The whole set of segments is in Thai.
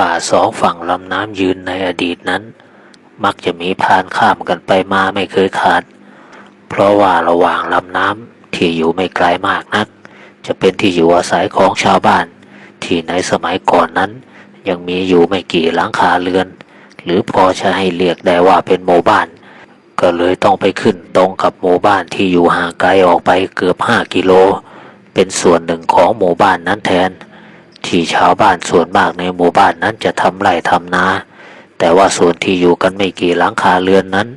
ป่าสองฝั่งลำน้ำยืนในอดีตนั้น มักจะมีพานข้ามกันไปมาไม่เคยขาด เพราะว่าระหว่างลำน้ำที่อยู่ไม่ไกลมากนัก จะเป็นที่อยู่อาศัยของชาวบ้าน ที่ในสมัยก่อนนั้น ยังมีอยู่ไม่กี่หลังคาเรือน หรือพอจะให้เรียกได้ว่าเป็นหมู่บ้าน ก็เลยต้องไปขึ้นตรงกับหมู่บ้านที่อยู่ห่างไกลออกไปเกือบห้ากิโล เป็นส่วนหนึ่งของหมู่บ้านนั้นแทน ที่ชาวบ้านส่วนมากในหมู่บ้านนั้นจะทำไร่ทำนา แต่ว่าส่วนที่อยู่กันไม่กี่หลังคาเรือนนั้น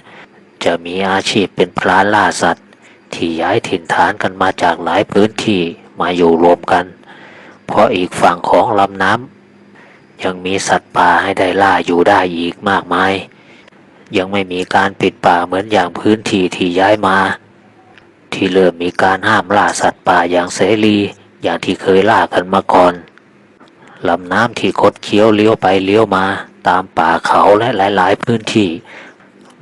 จะมีอาชีพเป็นพรานล่าสัตว์ ที่ย้ายถิ่นฐานกันมาจากหลายพื้นที่มาอยู่รวมกัน เพราะอีกฝั่งของลำน้ำยังมีสัตว์ป่าให้ได้ล่าอยู่ได้อีกมากมาย ยังไม่มีการปิดป่าเหมือนอย่างพื้นที่ที่ย้ายมา ที่เริ่มมีการห้ามล่าสัตว์ป่าอย่างเสรีอย่างที่เคยล่ากันมาก่อน ลำน้ำที่คดเคี้ยวเลี้ยวไปเลี้ยวมา ตามป่าเขาและหลาย ๆ พื้นที่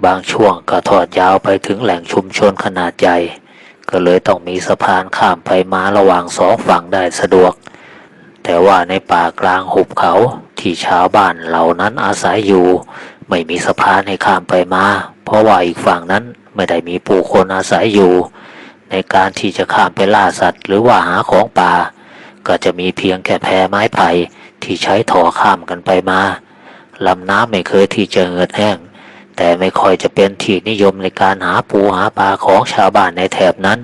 บางช่วงก็ทอดยาวไปถึงแหล่งชุมชนขนาดใหญ่ ก็เลยต้องมีสะพานข้ามไปมาระหว่างสองฝั่งได้สะดวก แต่ว่าในป่ากลางหุบเขาที่ชาวบ้านเหล่านั้นอาศัยอยู่ ไม่มีสะพานให้ข้ามไปมา เพราะว่าอีกฝั่งนั้นไม่ได้มีผู้คนอาศัยอยู่ ในการที่จะข้ามไปล่าสัตว์ หรือว่าหาของป่า ก็จะมีเพียงแค่แพไม้ไผ่ที่ใช้ถอข้ามกันไปมาลำน้ำไม่เคยที่จะเหือดแห้ง แต่ไม่ค่อยจะเป็นที่นิยมในการหาปูหาปลาของชาวบ้านในแถบนั้น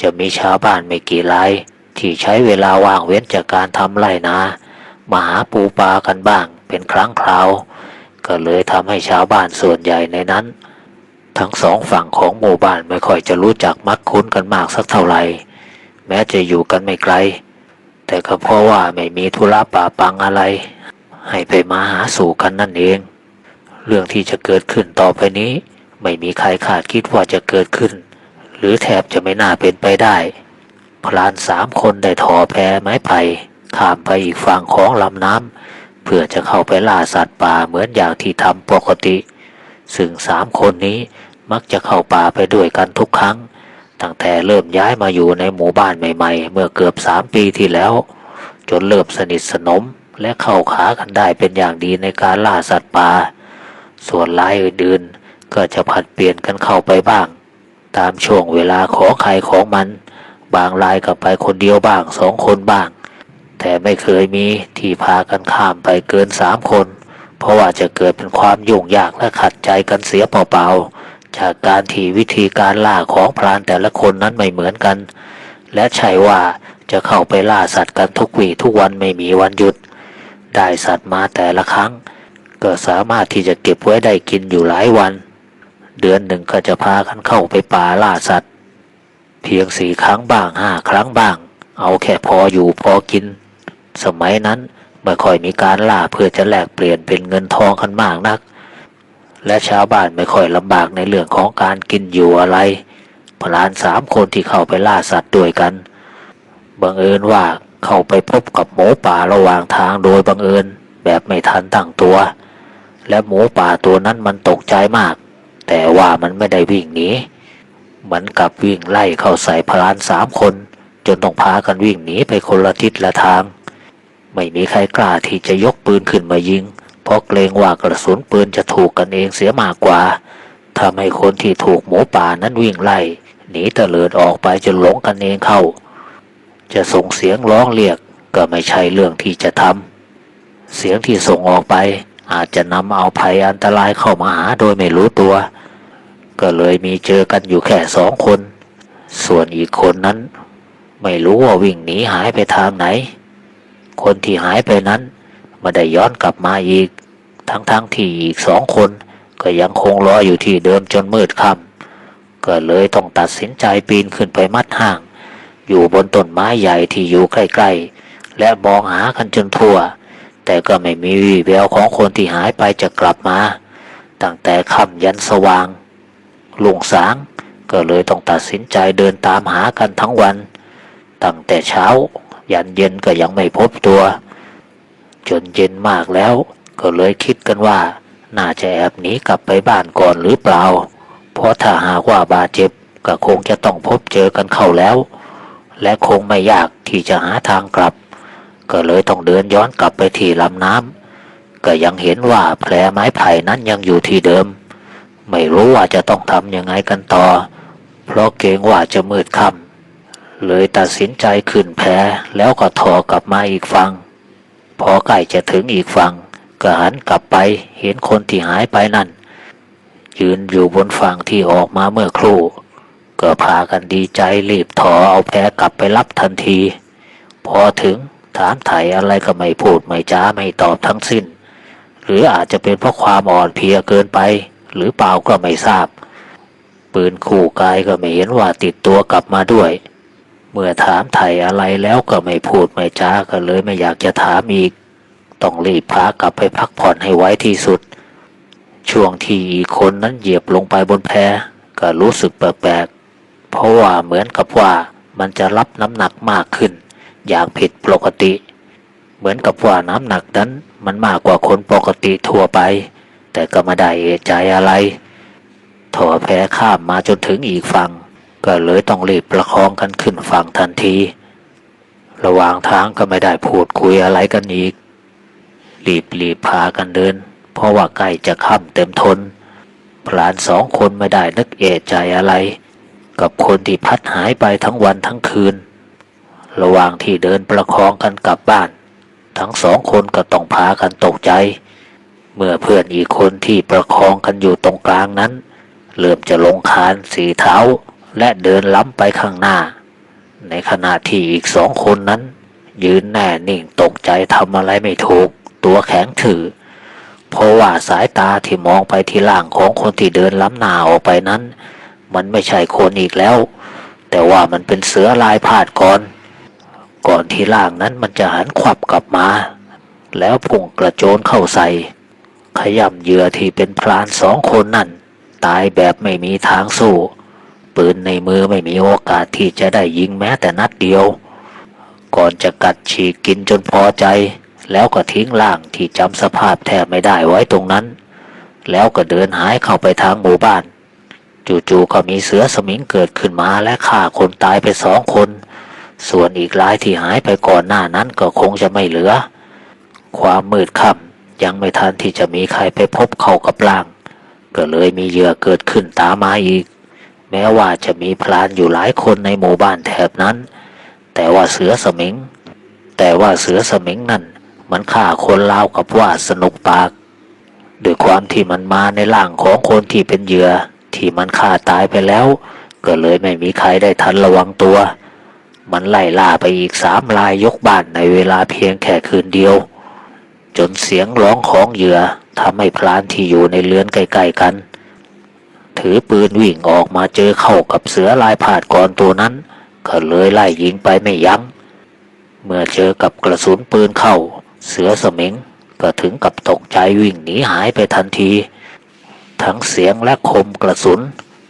จะมีชาวบ้านไม่กี่รายที่ใช้เวลาว่างเว้นจากการทำไร่นามาหาปูปลากันบ้างเป็นครั้งคราว ก็เลยทำให้ชาวบ้านส่วนใหญ่ในนั้น ทั้งสองฝั่งของหมู่บ้านไม่ค่อยจะรู้จักมักคุ้นกันมากสักเท่าไหร่ แม้จะอยู่กันไม่ไกล แต่ก็เพราะว่าไม่มีธุระป่าปังอะไร ให้ไปมาหาสู่กันนั่นเอง เรื่องที่จะเกิดขึ้นต่อไปนี้ ไม่มีใครคาดคิดว่าจะเกิดขึ้น หรือแทบจะไม่น่าเป็นไปได้ พลานสามคนได้ถอแพไม้ไผ่ข้ามไปอีกฝั่งของลำน้ำเพื่อจะเข้าไปล่าสัตว์ป่าเหมือนอย่างที่ทำปกติ ซึ่งสามคนนี้มักจะเข้าป่าไปด้วยกันทุกครั้ง ตั้งแต่เริ่มย้ายมาอยู่ในหมู่บ้านใหม่ๆ เมื่อเกือบสามปีที่แล้ว จนเริ่มสนิทสนมและเข้าขากันได้เป็นอย่างดีในการล่าสัตว์ป่า ส่วนรายอื่นๆ ก็จะผัดเปลี่ยนกันเข้าไปบ้าง ตามช่วงเวลาของใครของมัน บางรายก็ไปคนเดียวบ้างสองคนบ้าง แต่ไม่เคยมีที่พากันข้ามไปเกินสามคน เพราะว่าจะเกิดเป็นความยุ่งยากและขัดใจกันเสียเปล่าๆ จากการที่วิธีการล่าของพรานแต่ละคนนั้นไม่เหมือนกัน และใช่ว่าจะเข้าไปล่าสัตว์กันทุกวี่ทุกวันไม่มีวันหยุด ได้สัตว์มาแต่ละครั้ง ก็สามารถที่จะเก็บไว้ได้กินอยู่หลายวัน เดือนหนึ่งก็จะพากันเข้าไปป่าล่าสัตว์ เพียงสี่ครั้งบ้างห้าครั้งบ้าง เอาแค่พออยู่พอกิน สมัยนั้นไม่ค่อยมีการล่าเพื่อจะแลกเปลี่ยนเป็นเงินทองกันมากนัก และชาวบ้านไม่ค่อยลำบากในเรื่องของการกินอยู่อะไร พลานสามคนที่เข้าไปล่าสัตว์ด้วยกัน บังเอิญว่าเข้าไปพบกับหมูป่าระหว่างทางโดยบังเอิญแบบไม่ทันตั้งตัว และหมูป่าตัวนั้นมันตกใจมาก แต่ว่ามันไม่ได้วิ่งหนีเหมือนกับวิ่งไล่เข้าใส่พลานสามคน จนต้องพากันวิ่งหนีไปคนละทิศละทาง ไม่มีใครกล้าที่จะยกปืนขึ้นมายิง เพราะเกรงว่ากระสุนปืนจะถูกกันเองเสียมากกว่าทำให้คนที่ถูกหมูป่านั้นวิ่งไล่หนีเตลิดออกไปจนหลงกันเองเข้า จะส่งเสียงร้องเรียกก็ไม่ใช่เรื่องที่จะทำเสียงที่ส่งออกไปอาจจะนำเอาภัยอันตรายเข้ามาหาโดยไม่รู้ตัว ก็เลยมีเจอกันอยู่แค่สองคน ส่วนอีกคนนั้น ไม่รู้ว่าวิ่งหนีหายไปทางไหน คนที่หายไปนั้น ไม่ได้ย้อนกลับมาอีก ทั้งๆทที่อีกสองคน ก็ยังคงรออยู่ที่เดิมจนมืดค่ำก็เลยต้องตัดสินใจปีนขึ้นไปมัดห่าง อยู่บนต้นไม้ใหญ่ที่อยู่ใกล้ๆ และมองหากันจนทั่ว แต่ก็ไม่มีวี่แววของคนที่หายไปจะกลับมา ตั้งแต่ค่ำยันสว่างลุงสางก็เลยต้องตัดสินใจเดินตามหากันทั้งวัน ตั้งแต่เช้า ยันเย็นก็ยังไม่พบตัว จนเย็นมากแล้ว ก็เลยคิดกันว่า น่าจะแอบหนีกลับไปบ้านก่อนหรือเปล่า เพราะถ้าหากว่าบาดเจ็บก็คงจะต้องพบเจอกันเข้าแล้ว และคงไม่ยากที่จะหาทางกลับ ก็เลยต้องเดินย้อนกลับไปที่ลำน้ำก็ยังเห็นว่าแผลไม้ไผ่นั้นยังอยู่ที่เดิม ไม่รู้ว่าจะต้องทำยังไงกันต่อ เพราะเกรงว่าจะมืดค่ำเลยตัดสินใจขึ้นแพแล้วก็ถอกลับมาอีกฝั่ง พอใกล้จะถึงอีกฝั่งก็หันกลับไปเห็นคนที่หายไปนั่น ยืนอยู่บนฝั่งที่ออกมาเมื่อครู่ ก็พากันดีใจรีบถอเอาแพกลับไปรับทันที พอถึงถามไถ่อะไรก็ไม่พูดไม่จ้าไม่ตอบทั้งสิ้น หรืออาจจะเป็นเพราะความอ่อนเพลียเกินไป หรือเปล่าก็ไม่ทราบ ปืนคู่กายก็ไม่เห็นว่าติดตัวกลับมาด้วย เมื่อถามไถ่อะไรแล้วก็ไม่พูดไม่จ้าก็เลยไม่อยากจะถามอีก ต้องรีบพากลับไปพักผ่อนให้ไว้ที่สุด ช่วงที่อีกคนนั้นเหยียบลงไปบนแพก็รู้สึกแปลกๆ เพราะว่าเหมือนกับว่ามันจะรับน้ำหนักมากขึ้น อย่างผิดปกติ เหมือนกับว่าน้ำหนักนั้นมันมากกว่าคนปกติทั่วไป แต่ก็ไม่ได้เอะใจอะไร ถอแพข้ามมาจนถึงอีกฝั่ง ก็เลยต้องรีบประคองกันขึ้นฝั่งทันที ระหว่างทางก็ไม่ได้พูดคุยอะไรกันอีก รีบรีบพากันเดิน เพราะว่าใกล้จะค่ำเต็มทน พลานสองคนไม่ได้นึกเอะใจอะไร กับคนที่พัดหายไปทั้งวันทั้งคืน ระหว่างที่เดินประคองกันกลับบ้าน ทั้งสองคนก็ต้องพากันตกใจ เมื่อเพื่อนอีกคนที่ประคองกันอยู่ตรงกลางนั้น เริ่มจะลงคานสีเท้า และเดินล้ำไปข้างหน้า ในขณะที่อีกสองคนนั้น ยืนแน่นิ่งตกใจทำอะไรไม่ถูก ตัวแข็งถือ เพราะว่าสายตาที่มองไปที่ล่างของคนที่เดินล้ำหน้าออกไปนั้น มันไม่ใช่คนอีกแล้ว แต่ว่ามันเป็นเสือลายพาดก่อน ก่อนที่ล่างนั้นมันจะหันขวับกลับมา แล้วพุ่งกระโจนเข้าใส่ ขย่ำเหยื่อที่เป็นพรานสองคนนั่น ตายแบบไม่มีทางสู้ ปืนในมือไม่มีโอกาสที่จะได้ยิงแม้แต่นัดเดียว ก่อนจะกัดฉีกกินจนพอใจ แล้วก็ทิ้งล่างที่จำสภาพแทบไม่ได้ไว้ตรงนั้น แล้วก็เดินหายเข้าไปทางหมู่บ้าน จู่ๆก็มีเสือสมิงเกิดขึ้นมาและฆ่าคนตายไปสองคน ส่วนอีกรายที่หายไปก่อนหน้านั้นก็คงจะไม่เหลือ ความมืดค่ำยังไม่ทันที่จะมีใครไปพบเข้ากับร่าง ก็เลยมีเหยื่อเกิดขึ้นตามมาอีก แม้ว่าจะมีพลานอยู่หลายคนในหมู่บ้านแถบนั้น แต่ว่าเสือสมิง แต่ว่าเสือสมิงนั่นมันฆ่าคนลาวกับว่าสนุกปากด้วยความที่มันมาในร่างของคนที่เป็นเหยื่อที่มันฆ่าตายไปแล้ว ก็เลยไม่มีใครได้ทันระวังตัว มันไล่ล่าไปอีกสามลายยกบ้านในเวลาเพียงแค่คืนเดียว จนเสียงร้องของเหยื่อทำให้พลานที่อยู่ในเรือนใกล้ๆกัน ถือปืนวิ่งออกมาเจอเข้ากับเสือลายผาดก่อนตัวนั้น ก็เลยไล่ยิงไปไม่ยัง้ง เมื่อเจอกับกระสุนปืนเข้า เสือสมิงก็ถึงกับตกใจวิ่งหนีหายไปทันที ทั้งเสียงและคมกระสุน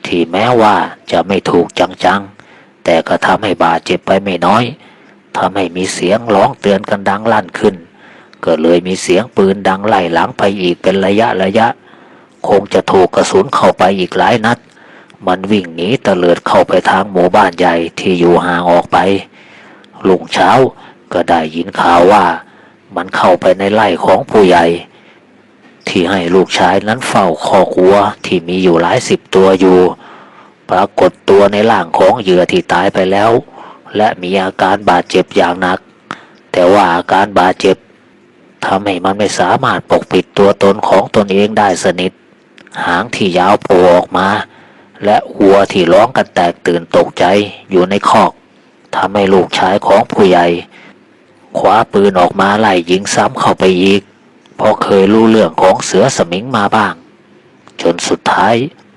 ที่แม้ว่าจะไม่ถูกจังๆ แต่ก็ทำให้บาดเจ็บไปไม่น้อยทำให้มีเสียงร้องเตือนกันดังลั่นขึ้น ก็เลยมีเสียงปืนดังไล่หลังไปอีกเป็นระยะระยะ คงจะถูกกระสุนเข้าไปอีกหลายนัด มันวิ่งหนีตะเลิดเข้าไปทางหมู่บ้านใหญ่ที่อยู่ห่างออกไป ลุงเช้าก็ได้ยินข่าวว่า มันเข้าไปในไร่ของผู้ใหญ่ ที่ให้ลูกชายนั้นเฝ้าคอกวัวที่มีอยู่หลายสิบตัวอยู่ ปรากฏตัวในร่างของเหยื่อที่ตายไปแล้ว และมีอาการบาดเจ็บอย่างหนัก แต่ว่าอาการบาดเจ็บทำให้มันไม่สามารถปกปิดตัวตนของตนเองได้สนิท หางที่ยาวโผล่ออกมา และวัวที่ร้องกันแตกตื่นตกใจอยู่ในคอกทำให้ลูกชายของผู้ใหญ่คว้าปืนออกมาไล่ยิงซ้ำเข้าไปอีก เพราะเคยรู้เรื่องของเสือสมิงมาบ้าง จนสุดท้าย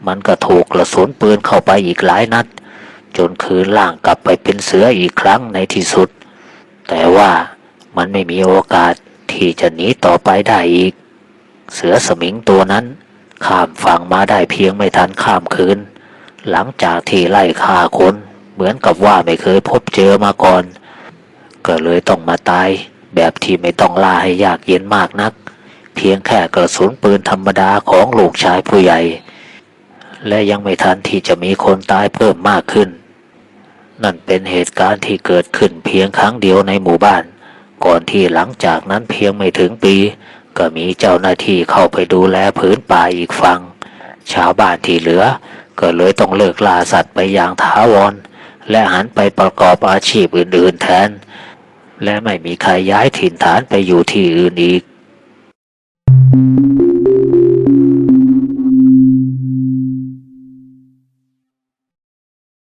มันก็ถูกกระสุนปืนเข้าไปอีกหลายนัด จนคืนล่างกลับไปเป็นเสืออีกครั้งในที่สุด แต่ว่ามันไม่มีโอกาสที่จะหนีต่อไปได้อีก เสือสมิงตัวนั้น ข้ามฝั่งมาได้เพียงไม่ทันข้ามคืน หลังจากที่ไล่ฆ่าคนเหมือนกับว่าไม่เคยพบเจอมาก่อน ก็เลยต้องมาตาย แบบที่ไม่ต้องล่าให้ยากเย็นมากนัก เพียงแค่กระสุนปืนธรรมดาของลูกชายผู้ใหญ่ และยังไม่ทันที่จะมีคนตายเพิ่มมากขึ้น นั่นเป็นเหตุการณ์ที่เกิดขึ้นเพียงครั้งเดียวในหมู่บ้าน ก่อนที่หลังจากนั้นเพียงไม่ถึงปี ก็มีเจ้าหน้าที่เข้าไปดูแลพื้นป่าอีกฝั่งชาวบ้านที่เหลือ ก็เลยต้องเลิกล่าสัตว์ไปอย่างถาวร และหันไปประกอบอาชีพอื่นๆแทน และไม่มีใครย้ายถิ่นฐานไปอยู่ที่อื่นอีก